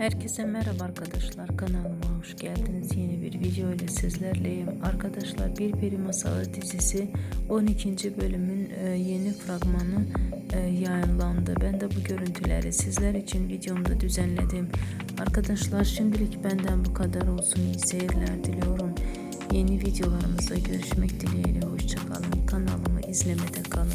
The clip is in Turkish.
Herkese merhaba arkadaşlar kanalıma hoş geldiniz. Yeni bir video ile sizlerleyim. Arkadaşlar Bir Peri Masalı dizisi 12. bölümün e, yeni fragmanı e, yayınlandı. Ben de bu görüntüleri sizler için videomda düzenledim. Arkadaşlar şimdilik benden bu kadar olsun. İyi seyirler diliyorum. Yeni videolarımızda görüşmek dileğiyle. Hoşçakalın kanalımı izlemede kalın.